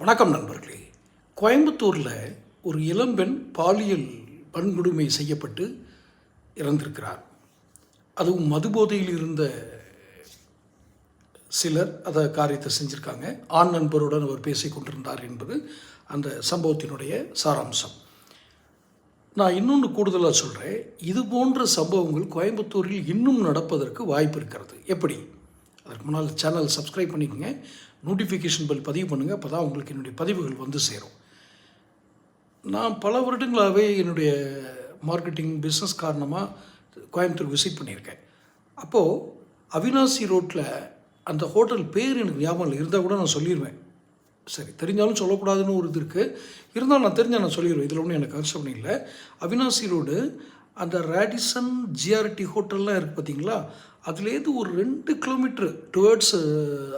வணக்கம் நண்பர்களே. கோயம்புத்தூரில் ஒரு இளம்பெண் பாலியல் வன்கொடுமை செய்யப்பட்டு இறந்திருக்கிறார். அதுவும் மதுபோதையில் இருந்த சிலர் அதை காரியத்தை செஞ்சுருக்காங்க. ஆண் நண்பருடன் அவர் பேசி கொண்டிருந்தார் என்பது அந்த சம்பவத்தினுடைய சாராம்சம். நான் இன்னொன்று கூடுதலாக சொல்கிறேன் இது போன்ற சம்பவங்கள் கோயம்புத்தூரில் இன்னும் நடப்பதற்கு வாய்ப்பு இருக்கிறது. எப்படி? அதற்கு முன்னால் சேனல் சப்ஸ்கிரைப் பண்ணிக்கோங்க. நோட்டிஃபிகேஷன் பெல் பதிவு பண்ணுங்கள் அப்போ தான் உங்களுக்கு என்னுடைய பதிவுகள் வந்து சேரும். நான் பல வருடங்களாகவே என்னுடைய மார்க்கெட்டிங் பிஸ்னஸ் காரணமாக கோயம்புத்தூர் விசிட் பண்ணியிருக்கேன். அப்போது அவினாசி ரோட்டில் அந்த ஹோட்டல் பேர் எனக்கு ஞாபகம் இல்லை. இருந்தால் கூட நான் சொல்லிடுவேன் சரி தெரிஞ்சாலும் சொல்லக்கூடாதுன்னு ஒரு இது இருக்குது இருந்தாலும் நான் தெரிஞ்சால் நான் சொல்லிடுவேன் இதில் ஒன்றும் எனக்கு கஷ்டம் இல்லை. அவினாசி ரோடு அந்த ரேடிசன் ஜிஆர்டி ஹோட்டல்லாம் இருக்குது பார்த்தீங்களா அதுலேருந்து ஒரு ரெண்டு கிலோமீட்ரு டுவர்ட்ஸ்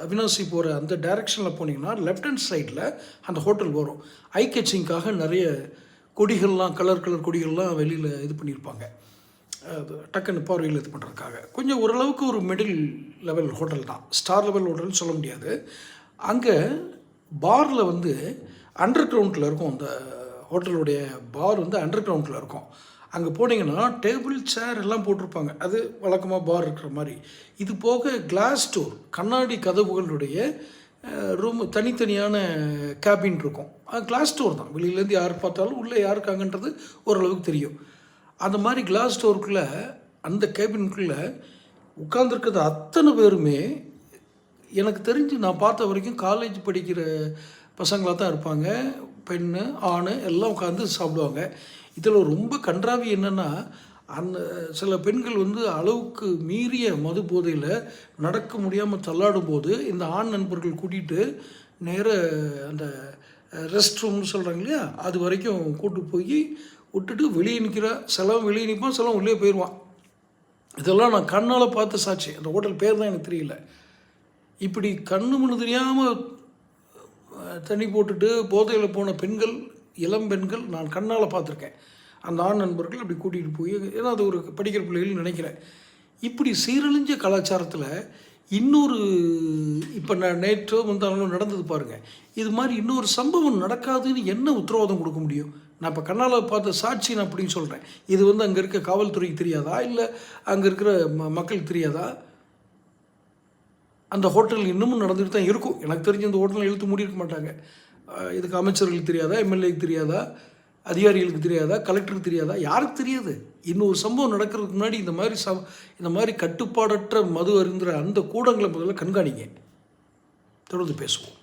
அவினாசி போகிற அந்த டைரெக்ஷனில் போனீங்கன்னா லெஃப்ட் ஹேண்ட் சைடில் அந்த ஹோட்டல் வரும். ஐ கேச்சிங்காக நிறைய கொடிகள்லாம் கலர் கலர் கொடிகள்லாம் வெளியில் இது பண்ணியிருப்பாங்க. அது டக்குன்னு பார்வையில் இது பண்ணுறதுக்காக கொஞ்சம் ஓரளவுக்கு ஒரு மிடில் லெவல் ஹோட்டல் தான். ஸ்டார் லெவல் ஹோட்டல்னு சொல்ல முடியாது. அங்கே பாரில் வந்து அண்டர் கிரவுண்டில் இருக்கும் அந்த ஹோட்டலுடைய பார் வந்து அண்டர் கிரவுண்டில் இருக்கும். அங்கே போனீங்கன்னா டேபிள் சேர் எல்லாம் போட்டிருப்பாங்க. அது வழக்கமாக பார் இருக்கிற மாதிரி. இது போக கிளாஸ் டோர் கண்ணாடி கதவுகளுடைய ரூம் தனித்தனியான கேபின் இருக்கும். கிளாஸ் டோர் தான். வெளியிலேருந்து யார் பார்த்தாலும் உள்ளே யார் இருக்காங்கன்றது ஓரளவுக்கு தெரியும். அந்த மாதிரி கிளாஸ் டோருக்குள்ளே அந்த கேபினுக்குள்ளே உட்காந்துருக்கிறது அத்தனை பேருமே எனக்கு தெரிஞ்சு நான் பார்த்த வரைக்கும் காலேஜ் படிக்கிற பசங்களாக தான் இருப்பாங்க. பெண்ணு ஆண் எல்லாம் உட்காந்து சாப்பிடுவாங்க. இதில் ரொம்ப கன்றாவி என்னென்னா அந்த சில பெண்கள் வந்து அளவுக்கு மீறிய மது போதையில் நடக்க முடியாமல் தள்ளாடும் போது இந்த ஆண் நண்பர்கள் கூட்டிகிட்டு நேர அந்த ரெஸ்ட் ரூம்னு சொல்கிறாங்க இல்லையா? அது வரைக்கும் கூட்டு போய் விட்டுட்டு வெளியே நிற்கிற சிலவன் வெளியே நிற்பான் சிலவன் உள்ளே போயிடுவான். இதெல்லாம் நான் கண்ணால் பார்த்து சாட்சி. அந்த ஹோட்டல் பேர் தான் எனக்கு தெரியல. இப்படி கண்ணு மண்ணு தெரியாமல் தண்ணி போட்டுட்டு போதையில் போன பெண்கள் இளம் பெண்கள் நான் கண்ணால் பார்த்துருக்கேன். அந்த ஆண் நண்பர்கள் அப்படி கூட்டிகிட்டு போய் ஏன்னா அது ஒரு படிக்கிற பிள்ளைகள் நினைக்கிறேன். இப்படி சீரழிஞ்ச கலாச்சாரத்தில் இன்னொரு இப்போ நான் நேற்றோ முந்தானாலும் நடந்தது பாருங்கள் இது மாதிரி இன்னொரு சம்பவம் நடக்காதுன்னு என்ன உத்தரவாதம் கொடுக்க முடியும்? நான் இப்போ கண்ணால் பார்த்த சாட்சி நான் அப்படின்னு சொல்கிறேன் இது வந்து அங்கே இருக்க காவல்துறைக்கு தெரியாதா? இல்லை அங்கே இருக்கிற ம மக்களுக்கு தெரியாதா? அந்த ஹோட்டல் இன்னமும் நடந்துட்டு தான் இருக்கும். எனக்கு தெரிஞ்ச அந்த ஹோட்டலில் இழுத்து மூடியிருக்க மாட்டாங்க. இதுக்கு அமைச்சர்களுக்கு தெரியாதா எம்எல்ஏக்கு தெரியாதா அதிகாரிகளுக்கு தெரியாதா கலெக்டருக்கு தெரியாதா? யாருக்கு தெரியாது. இன்னொரு சம்பவம் நடக்கிறதுக்கு முன்னாடி இந்த மாதிரி ச இந்த மாதிரி கட்டுப்பாடற்ற மது அருந்துற அந்த கூடங்களை முதல்ல கண்காணிங்க. தொடர்ந்து பேசுவோம்.